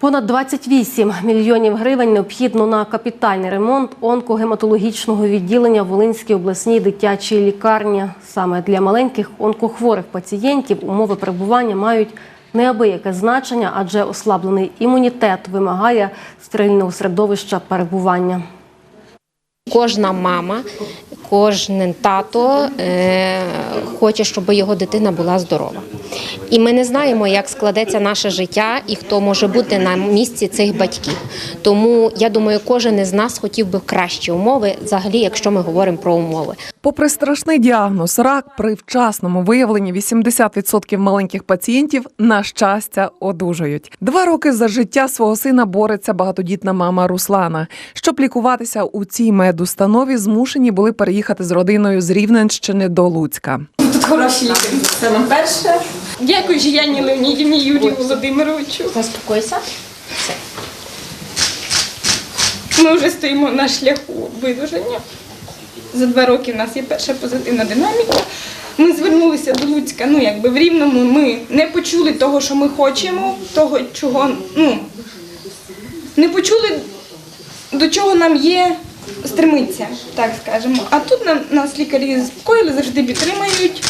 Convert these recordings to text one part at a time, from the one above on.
Понад 28 мільйонів гривень необхідно на капітальний ремонт онкогематологічного відділення Волинській обласній дитячій лікарні. Саме для маленьких онкохворих пацієнтів умови перебування мають неабияке значення, адже ослаблений імунітет вимагає стерильного середовища перебування. Кожна мама, кожен тато е, хоче, щоб його дитина була здорова. І ми не знаємо, як складеться наше життя і хто може бути на місці цих батьків. Тому я думаю, кожен із нас хотів би кращі умови, взагалі, якщо ми говоримо про умови. Попри страшний діагноз, рак при вчасному виявленні 80% маленьких пацієнтів на щастя одужують. Два роки за життя свого сина бореться багатодітна мама Руслана. Щоб лікуватися у цій медустанові, змушені були переїхати з родиною з Рівненщини до Луцька. Тут хороші лікарі. Це нам перше. Дякую Жіяні Леонідівні, Юрію Володимировичу. Заспокойся. Ми вже стоїмо на шляху видуження. За два роки в нас є перша позитивна динаміка. Ми звернулися до Луцька, ну якби в Рівному ми не почули того, що ми хочемо, того, чого, ну, не почули, до чого нам є стремитися, так скажемо. А тут нам, нас лікарі заспокоїли, завжди підтримають,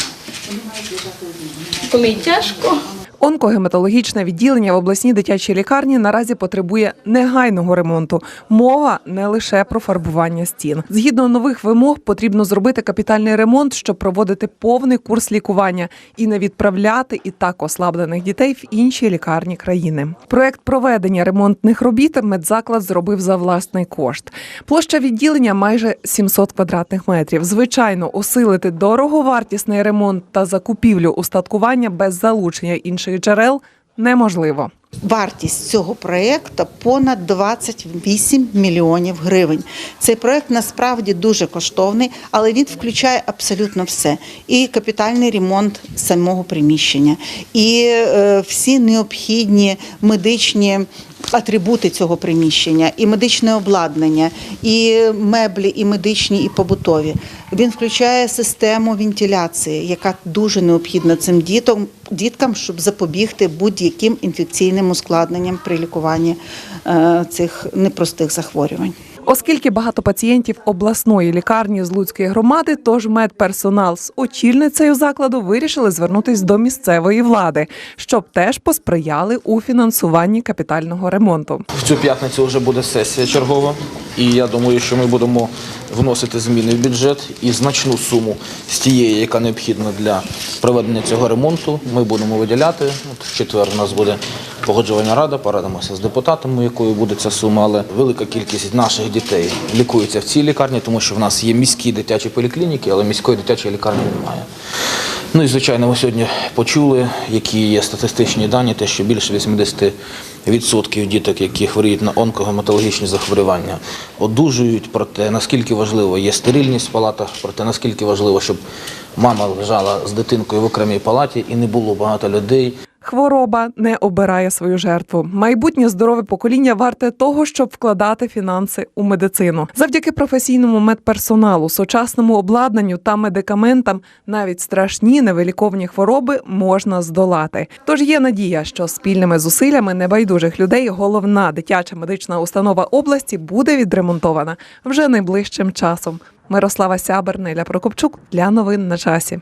коли тяжко. Онкогематологічне відділення в обласній дитячій лікарні наразі потребує негайного ремонту. Мова не лише про фарбування стін. Згідно нових вимог, потрібно зробити капітальний ремонт, щоб проводити повний курс лікування і не відправляти і так ослаблених дітей в інші лікарні країни. Проект проведення ремонтних робіт медзаклад зробив за власний кошт. Площа відділення майже 700 квадратних метрів. Звичайно, усилити дороговартісний ремонт та закупівлю устаткування без залучення інших джерел неможливо. Вартість цього проєкту понад 28 мільйонів гривень. Цей проєкт насправді дуже коштовний, але він включає абсолютно все: і капітальний ремонт самого приміщення, і е, всі необхідні медичні. Атрибути цього приміщення, і медичне обладнання, і меблі, і медичні, і побутові. Він включає систему вентиляції, яка дуже необхідна цим дітям, діткам, щоб запобігти будь-яким інфекційним ускладненням при лікуванні е, цих непростих захворювань. Оскільки багато пацієнтів обласної лікарні з Луцької громади, тож медперсонал з очільницею закладу вирішили звернутись до місцевої влади, щоб теж посприяли у фінансуванні капітального ремонту. В цю п'ятницю вже буде сесія чергова, і я думаю, що ми будемо вносити зміни в бюджет і значну суму з тієї, яка необхідна для проведення цього ремонту, ми будемо виділяти. В четвер у нас буде погоджувальна рада, порадимося з депутатами, якою буде ця сума, але велика кількість наших дітей лікується в цій лікарні, тому що в нас є міські дитячі поліклініки, але міської дитячої лікарні немає. Ну і звичайно, ми сьогодні почули, які є статистичні дані, те, що більше 80% діток, які хворіють на онкогематологічні захворювання, одужують про те, наскільки важливо є стерильність в палатах, про те, наскільки важливо, щоб мама лежала з дитинкою в окремій палаті і не було багато людей. Хвороба не обирає свою жертву. Майбутнє здорове покоління варте того, щоб вкладати фінанси у медицину. Завдяки професійному медперсоналу, сучасному обладнанню та медикаментам навіть страшні невиліковні хвороби можна здолати. Тож є надія, що спільними зусиллями небайдужих людей головна дитяча медична установа області буде відремонтована вже найближчим часом. Мирослава Сябер, Неля Прокопчук для новин на часі.